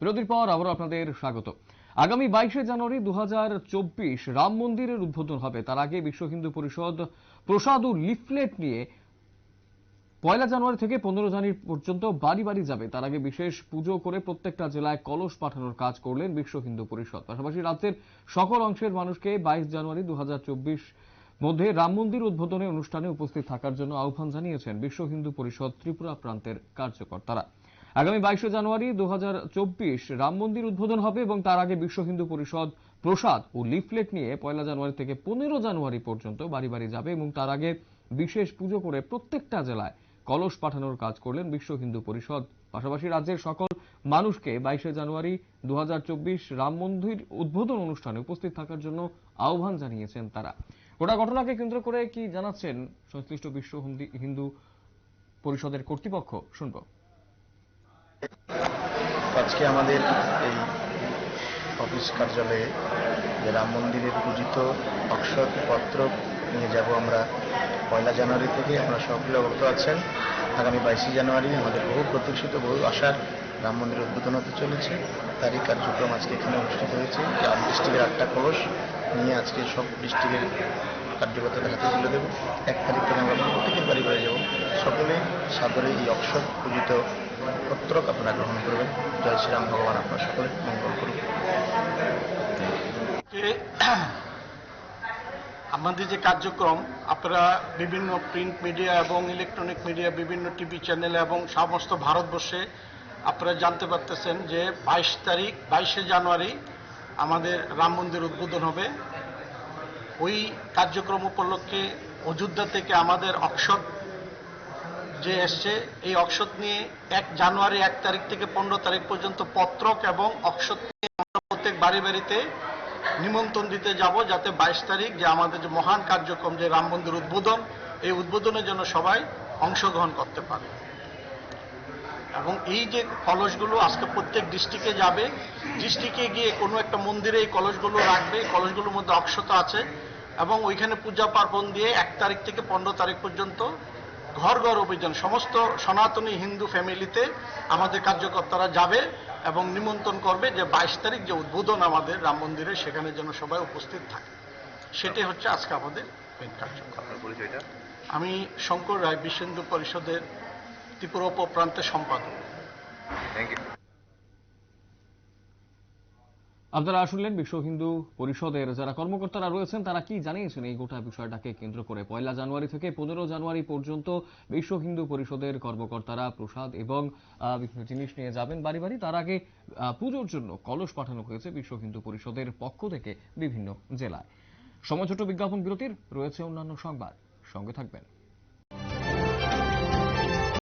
বিরতির পর আবারও আপনাদের স্বাগত। আগামী বাইশে জানুয়ারি দু রাম মন্দিরের উদ্বোধন হবে। তার আগে বিশ্ব হিন্দু পরিষদ প্রসাদ ও লিফলেট নিয়ে পয়লা জানুয়ারি থেকে পনেরো জানুয়ারি পর্যন্ত বাড়ি বাড়ি যাবে। তার আগে বিশেষ পুজো করে প্রত্যেকটা জেলায় কলস পাঠানোর কাজ করলেন বিশ্ব হিন্দু পরিষদ। পাশাপাশি রাজ্যের সকল অংশের মানুষকে বাইশ জানুয়ারি দু হাজার চব্বিশ মধ্যে রাম মন্দির উদ্বোধনী অনুষ্ঠানে উপস্থিত থাকার জন্য আহ্বান জানিয়েছেন বিশ্ব হিন্দু পরিষদ ত্রিপুরা প্রান্তের কার্যকর্তারা। আগামী বাইশে জানুয়ারি দু হাজার চব্বিশ রাম মন্দির উদ্বোধন হবে এবং তার আগে বিশ্ব হিন্দু পরিষদ, প্রসাদ ও লিফলেট নিয়ে পয়লা জানুয়ারি থেকে পনেরো জানুয়ারি পর্যন্ত বাড়ি বাড়ি যাবে এবং তার আগে বিশেষ পুজো করে প্রত্যেকটা জেলায় কলস পাঠানোর কাজ করলেন বিশ্ব হিন্দু পরিষদ। পাশাপাশি রাজ্যের সকল মানুষকে বাইশে জানুয়ারি দু হাজার চব্বিশ রাম মন্দির উদ্বোধন অনুষ্ঠানে উপস্থিত থাকার জন্য আহ্বান জানিয়েছেন তারা। গোটা ঘটনাকে কেন্দ্র করে কি জানাচ্ছেন সংশ্লিষ্ট বিশ্ব হিন্দি- হিন্দু পরিষদের কর্তৃপক্ষ? শুনব। আজকে আমাদের এই অফিস কার্যালয়ে যে রাম মন্দিরের পূজিত অক্ষত পত্র নিয়ে যাব আমরা পয়লা জানুয়ারি থেকে। আমরা সকলে অবগত আছেন। আগামী বাইশে জানুয়ারি আমাদের বহু প্রতীক্ষিত, বহু আশার রাম মন্দির উদ্বোধন হতে চলেছে। তারই কার্যক্রম আজকে এখানে অনুষ্ঠিত হয়েছে। রাম ডিস্ট্রিক্টের আটটা কলস নিয়ে আজকে সব ডিস্ট্রিক্টের কার্যকর্তাদের হাতে তুলে দেবো। এক তারিখ থেকে আমরা প্রত্যেকের বাড়ি বাড়ি যাব। সকলে সাদরে এই অক্ষর পূজিত পত্রক আপনারা গ্রহণ করবেন। জয় শ্রীরাম ভগবান আপনার সকলে মঙ্গল করুন আমাদের যে কার্যক্রম, আপনারা বিভিন্ন প্রিন্ট মিডিয়া এবং ইলেকট্রনিক মিডিয়া বিভিন্ন টিভি চ্যানেল এবং সমস্ত ভারতবর্ষে আপনারা জানতে পারতেছেন যে বাইশ তারিখ, বাইশে জানুয়ারি আমাদের রাম মন্দির উদ্বোধন হবে। ওই কার্যক্রম উপলক্ষে অযোধ্যা থেকে আমাদের অক্ষত যে এসছে, এই অক্ষত নিয়ে এক জানুয়ারি এক তারিখ থেকে পনেরো তারিখ পর্যন্ত পত্রক এবং অক্ষত নিয়ে আমরা প্রত্যেক বাড়ি বাড়িতে নিমন্ত্রণ দিতে যাব যাতে বাইশ তারিখ যে আমাদের যে মহান কার্যক্রম যে রাম মন্দির উদ্বোধন, এই উদ্বোধনের জন্য সবাই অংশগ্রহণ করতে পারে। এবং এই যে কলসগুলো আজকে প্রত্যেক ডিস্ট্রিক্টে যাবে, ডিস্ট্রিক্টে গিয়ে কোনো একটা মন্দিরে এই কলসগুলো রাখবে, কলসগুলোর মধ্যে অক্ষত আছে এবং ওইখানে পূজা পার্বণ দিয়ে এক তারিখ থেকে পনেরো তারিখ পর্যন্ত ঘর ঘর অভিযান সমস্ত সনাতনী হিন্দু ফ্যামিলিতে আমাদের কার্যকর্তারা যাবে এবং নিমন্ত্রণ করবে যে বাইশ তারিখ যে উদ্বোধন আমাদের রাম মন্দিরে সেখানে যেন সবাই উপস্থিত থাকে। সেটি হচ্ছে আজকে আমাদের মেন কার্যক্রম। আমি শঙ্কর রায় বিশ্ব হিন্দু পরিষদের ত্রিপুরা উপপ্রান্তের সম্পাদক। আপনারা শুনলেন বিশ্ব হিন্দু পরিষদের যারা কর্মকর্তারা রয়েছেন, তারা কি জানিয়েছেন? এই গোটা বিষয়টাকে কেন্দ্র করে পয়লা জানুয়ারি থেকে পনেরো জানুয়ারি পর্যন্ত বিশ্ব হিন্দু পরিষদের কর্মকর্তারা, প্রসাদ এবং বিভিন্ন জিনিস নিয়ে যাবেন বাড়ি বাড়ি। তার আগে পুজোর জন্য কলস পাঠানো হয়েছে বিশ্ব হিন্দু পরিষদের পক্ষ থেকে বিভিন্ন জেলায়। সময় ছোট বিজ্ঞাপন বিরতির, রয়েছে অন্যান্য সংবাদ। সঙ্গে থাকবেন।